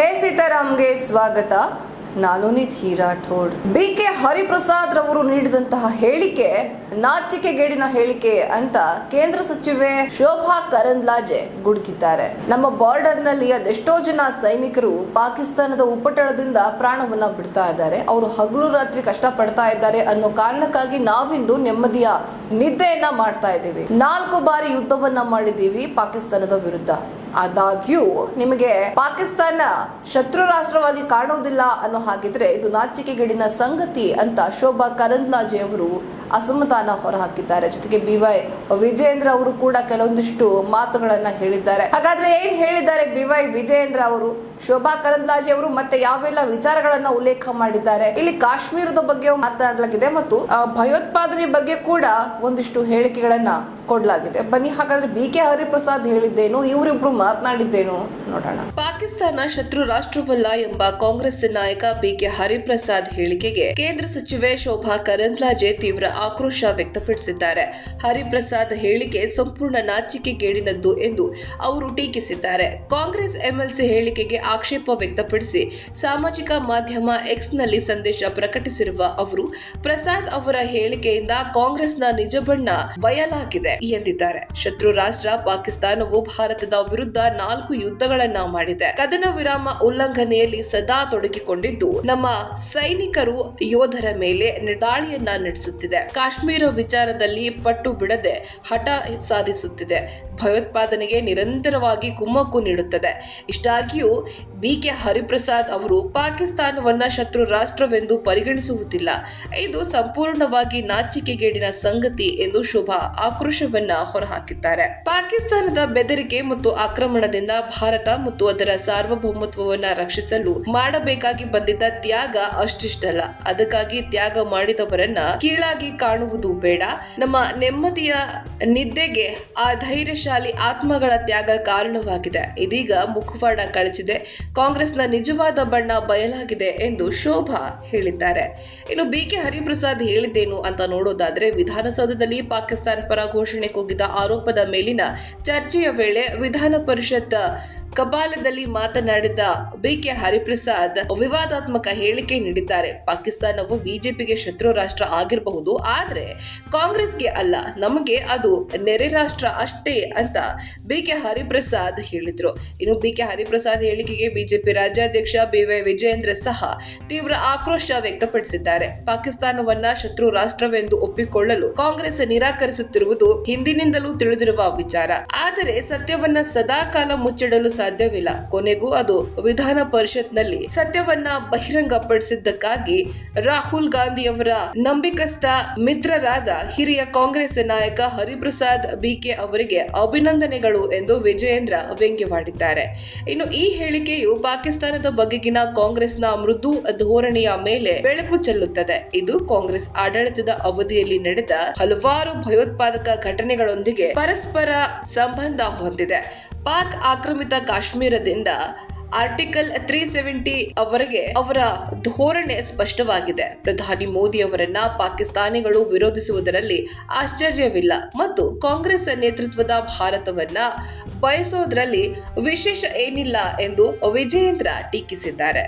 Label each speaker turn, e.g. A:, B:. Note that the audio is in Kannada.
A: ಹೇ ಸೀತಾರಾಮ್ಗೆ ಸ್ವಾಗತ. ನಾನು ನಿಧಿ ರಾಠೋಡ್. ಬಿ ಕೆ ಹರಿಪ್ರಸಾದ್ ರವರು ನೀಡಿದಂತಹ ಹೇಳಿಕೆ, ನಾಚಿಕೆಗೇಡಿನ ಹೇಳಿಕೆ ಅಂತ ಕೇಂದ್ರ ಸಚಿವೆ ಶೋಭಾ ಕರಂದ್ಲಾಜೆ ಗುಡುಕಿದ್ದಾರೆ ನಮ್ಮ ಬಾರ್ಡರ್ನಲ್ಲಿ ಅದೆಷ್ಟೋ ಜನ ಸೈನಿಕರು ಪಾಕಿಸ್ತಾನದ ಉಪಟಳದಿಂದ ಪ್ರಾಣವನ್ನ ಬಿಡ್ತಾ ಇದ್ದಾರೆ. ಅವರು ಹಗಲು ರಾತ್ರಿ ಕಷ್ಟ ಪಡ್ತಾ ಇದ್ದಾರೆ ಅನ್ನೋ ಕಾರಣಕ್ಕಾಗಿ ನಾವಿಂದು ನೆಮ್ಮದಿಯ ನಿದ್ದೆಯನ್ನ ಮಾಡ್ತಾ ಇದ್ದೀವಿ. ನಾಲ್ಕು ಬಾರಿ ಯುದ್ಧವನ್ನ ಮಾಡಿದ್ದೀವಿ ಪಾಕಿಸ್ತಾನದ ವಿರುದ್ಧ. ಆದಾಗ್ಯೂ ನಿಮಗೆ ಪಾಕಿಸ್ತಾನ ಶತ್ರು ರಾಷ್ಟ್ರವಾಗಿ ಕಾಣುವುದಿಲ್ಲ ಅನ್ನೋ ಹಾಗಿದ್ರೆ ಇದು ನಾಚಿಕೆಗೇಡಿನ ಸಂಗತಿ ಅಂತ ಶೋಭಾ ಕರಂದ್ಲಾಜೆ ಅವರು ಅಸಮಾಧಾನ ಹೊರಹಾಕಿದ್ದಾರೆ. ಜೊತೆಗೆ ಬಿ ವೈ ವಿಜೇಂದ್ರ ಅವರು ಕೂಡ ಕೆಲವೊಂದಿಷ್ಟು ಮಾತುಗಳನ್ನ ಹೇಳಿದ್ದಾರೆ. ಹಾಗಾದ್ರೆ ಏನ್ ಹೇಳಿದ್ದಾರೆ ಬಿ ವೈ ವಿಜಯೇಂದ್ರ ಅವರು? ಶೋಭಾ ಕರಂದ್ಲಾಜೆ ಅವರು ಮತ್ತೆ ಯಾವೆಲ್ಲ ವಿಚಾರಗಳನ್ನ ಉಲ್ಲೇಖ ಮಾಡಿದ್ದಾರೆ. ಇಲ್ಲಿ ಕಾಶ್ಮೀರದ ಬಗ್ಗೆ ಮಾತನಾಡಲಾಗಿದೆ ಮತ್ತು ಭಯೋತ್ಪಾದನೆ ಬಗ್ಗೆ ಕೂಡ ಒಂದಿಷ್ಟು ಹೇಳಿಕೆಗಳನ್ನ ಕೊಡಲಾಗಿದೆ. ಬನ್ನಿ, ಹಾಗಾದ್ರೆ ಬಿ ಕೆ ಹರಿಪ್ರಸಾದ್ ಹೇಳಿದ್ದೇನು, ಇವರಿಬ್ರು ಮಾತನಾಡಿದ್ದೇನು ನೋಡೋಣ. ಪಾಕಿಸ್ತಾನ ಶತ್ರು ರಾಷ್ಟ್ರವಲ್ಲ ಎಂಬ ಕಾಂಗ್ರೆಸ್ ನಾಯಕ ಬಿ ಕೆ ಹರಿಪ್ರಸಾದ್ ಹೇಳಿಕೆಗೆ ಕೇಂದ್ರ ಸಚಿವೆ ಶೋಭಾ ಕರಂದ್ಲಾಜೆ ತೀವ್ರ ಆಕ್ರೋಶ ವ್ಯಕ್ತಪಡಿಸಿದ್ದಾರೆ. ಹರಿಪ್ರಸಾದ್ ಹೇಳಿಕೆ ಸಂಪೂರ್ಣ ನಾಚಿಕೆಗೇಡಿನದ್ದು ಎಂದು ಅವರು ಟೀಕಿಸಿದ್ದಾರೆ. ಕಾಂಗ್ರೆಸ್ ಎಂಎಲ್ಸಿ ಹೇಳಿಕೆಗೆ ಆಕ್ಷೇಪ ವ್ಯಕ್ತಪಡಿಸಿ ಸಾಮಾಜಿಕ ಮಾಧ್ಯಮ ಎಕ್ಸ್ನಲ್ಲಿ ಸಂದೇಶ ಪ್ರಕಟಿಸಿರುವ ಅವರು, ಪ್ರಸಾದ್ ಅವರ ಹೇಳಿಕೆಯಿಂದ ಕಾಂಗ್ರೆಸ್ನ ನಿಜ ಬಣ್ಣ ಬಯಲಾಗಿದೆ ಎಂದಿದ್ದಾರೆ. ಶತ್ರು ರಾಷ್ಟ್ರ ಪಾಕಿಸ್ತಾನವು ಭಾರತದ ವಿರುದ್ಧ ನಾಲ್ಕು ಯುದ್ಧಗಳನ್ನ ಮಾಡಿದೆ. ಕದನ ವಿರಾಮ ಉಲ್ಲಂಘನೆಯಲ್ಲಿ ಸದಾ ತೊಡಗಿಕೊಂಡಿದ್ದು, ನಮ್ಮ ಸೈನಿಕರು ಯೋಧರ ಮೇಲೆ ದಾಳಿಯನ್ನ ನಡೆಸುತ್ತಿದೆ. ಕಾಶ್ಮೀರ ವಿಚಾರದಲ್ಲಿ ಪಟ್ಟು ಬಿಡದೆ ಹಠ ಸಾಧಿಸುತ್ತಿದೆ. ಭಯೋತ್ಪಾದನೆಗೆ ನಿರಂತರವಾಗಿ ಕುಮ್ಮಕ್ಕು ನೀಡುತ್ತದೆ. ಇಷ್ಟಾಗಿಯೂ ಬಿ ಕೆ ಹರಿಪ್ರಸಾದ್ ಅವರು ಪಾಕಿಸ್ತಾನವನ್ನು ಶತ್ರು ರಾಷ್ಟ್ರವೆಂದು ಪರಿಗಣಿಸುವುದಿಲ್ಲ. ಇದು ಸಂಪೂರ್ಣವಾಗಿ ನಾಚಿಕೆಗೇಡಿನ ಸಂಗತಿ ಎಂದು ಶೋಭಾ ಆಕ್ರೋಶವನ್ನ ಹೊರಹಾಕಿದ್ದಾರೆ. ಪಾಕಿಸ್ತಾನದ ಬೆದರಿಕೆ ಮತ್ತು ಆಕ್ರಮಣದಿಂದ ಭಾರತ ಮತ್ತು ಅದರ ಸಾರ್ವಭೌಮತ್ವವನ್ನು ರಕ್ಷಿಸಲು ಮಾಡಬೇಕಾಗಿ ಬಂದಿದ್ದ ತ್ಯಾಗ ಅಷ್ಟಿಷ್ಟಲ್ಲ. ಅದಕ್ಕಾಗಿ ತ್ಯಾಗ ಮಾಡಿದವರನ್ನ ಕೀಳಾಗಿ ಕಾಣುವುದು ಬೇಡ. ನಮ್ಮ ನೆಮ್ಮದಿಯ ನಿದ್ದೆಗೆ ಆ ಧೈರ್ಯಶಾಲಿ ಆತ್ಮಗಳ ತ್ಯಾಗ ಕಾರಣವಾಗಿದೆ. ಇದೀಗ ಮುಖವಾಡ ಕಳಚಿದೆ. ಕಾಂಗ್ರೆಸ್ನ ನಿಜವಾದ ಬಣ್ಣ ಬಯಲಾಗಿದೆ ಎಂದು ಶೋಭಾ ಹೇಳಿದ್ದಾರೆ. ಇನ್ನು ಬಿ ಕೆ ಹರಿಪ್ರಸಾದ್ ಹೇಳಿದ್ದೇನು ಅಂತ ನೋಡೋದಾದ್ರೆ, ವಿಧಾನಸೌಧದಲ್ಲಿ ಪಾಕಿಸ್ತಾನ ಪರ ಘೋಷಣೆ ಕೂಗಿದ ಆರೋಪದ ಮೇಲಿನ ಚರ್ಚೆಯ ವೇಳೆ ವಿಧಾನ ಪರಿಷತ್ ಕಪಾಲದಲ್ಲಿ ಮಾತನಾಡಿದ ಬಿಕೆ ಹರಿಪ್ರಸಾದ್ ವಿವಾದಾತ್ಮಕ ಹೇಳಿಕೆ ನೀಡಿದ್ದಾರೆ. ಪಾಕಿಸ್ತಾನವು ಬಿಜೆಪಿಗೆ ಶತ್ರು ರಾಷ್ಟ್ರ ಆಗಿರಬಹುದು, ಆದರೆ ಕಾಂಗ್ರೆಸ್ಗೆ ಅಲ್ಲ, ನಮಗೆ ಅದು ನೆರೆ ರಾಷ್ಟ್ರ ಅಷ್ಟೇ ಅಂತ ಬಿಕೆ ಹರಿಪ್ರಸಾದ್ ಹೇಳಿದ್ರು. ಇನ್ನು ಬಿಕೆ ಹರಿಪ್ರಸಾದ್ ಹೇಳಿಕೆಗೆ ಬಿಜೆಪಿ ರಾಜ್ಯಾಧ್ಯಕ್ಷ ಬಿವೈ ವಿಜಯೇಂದ್ರ ಸಹ ತೀವ್ರ ಆಕ್ರೋಶ ವ್ಯಕ್ತಪಡಿಸಿದ್ದಾರೆ. ಪಾಕಿಸ್ತಾನವನ್ನ ಶತ್ರು ರಾಷ್ಟ್ರವೆಂದು ಒಪ್ಪಿಕೊಳ್ಳಲು ಕಾಂಗ್ರೆಸ್ ನಿರಾಕರಿಸುತ್ತಿರುವುದು ಹಿಂದಿನಿಂದಲೂ ತಿಳಿದಿರುವ ವಿಚಾರ. ಆದರೆ ಸತ್ಯವನ್ನ ಸದಾಕಾಲ ಮುಚ್ಚಿಡಲು ಸಾಧ್ಯವಿಲ್ಲ. ಕೊನೆಗೂ ಅದು ವಿಧಾನ ಪರಿಷತ್ನಲ್ಲಿ ಸತ್ಯವನ್ನ ಬಹಿರಂಗಪಡಿಸಿದ್ದಕ್ಕಾಗಿ ರಾಹುಲ್ ಗಾಂಧಿಯವರ ನಂಬಿಕಸ್ಥ ಮಿತ್ರರಾದ ಹಿರಿಯ ಕಾಂಗ್ರೆಸ್ ನಾಯಕ ಹರಿಪ್ರಸಾದ್ ಬಿಕೆ ಅವರಿಗೆ ಅಭಿನಂದನೆಗಳು ಎಂದು ವಿಜಯೇಂದ್ರ ವ್ಯಂಗ್ಯವಾಡಿದ್ದಾರೆ. ಇನ್ನು ಈ ಹೇಳಿಕೆಯು ಪಾಕಿಸ್ತಾನದ ಬಗೆಗಿನ ಕಾಂಗ್ರೆಸ್ನ ಮೃದು ಧೋರಣೆಯ ಮೇಲೆ ಬೆಳಕು ಚೆಲ್ಲುತ್ತದೆ. ಇದು ಕಾಂಗ್ರೆಸ್ ಆಡಳಿತದ ಅವಧಿಯಲ್ಲಿ ನಡೆದ ಹಲವಾರು ಭಯೋತ್ಪಾದಕ ಘಟನೆಗಳೊಂದಿಗೆ ಪರಸ್ಪರ ಸಂಬಂಧ ಹೊಂದಿದೆ. ಪಾಕ್ ಆಕ್ರಮಿತ ಕಾಶ್ಮೀರದಿಂದ ಆರ್ಟಿಕಲ್ ತ್ರೀ ಸೆವೆಂಟಿ ಅವರಿಗೆ ಅವರ ಧೋರಣೆ ಸ್ಪಷ್ಟವಾಗಿದೆ. ಪ್ರಧಾನಿ ಮೋದಿ ಅವರನ್ನ ಪಾಕಿಸ್ತಾನಿಗಳು ವಿರೋಧಿಸುವುದರಲ್ಲಿ ಆಶ್ಚರ್ಯವಿಲ್ಲ ಮತ್ತು ಕಾಂಗ್ರೆಸ್ ನೇತೃತ್ವದ ಭಾರತವನ್ನ ಬಯಸೋದ್ರಲ್ಲಿ ವಿಶೇಷ ಏನಿಲ್ಲ ಎಂದು ವಿಜಯೇಂದ್ರ ಟೀಕಿಸಿದ್ದಾರೆ.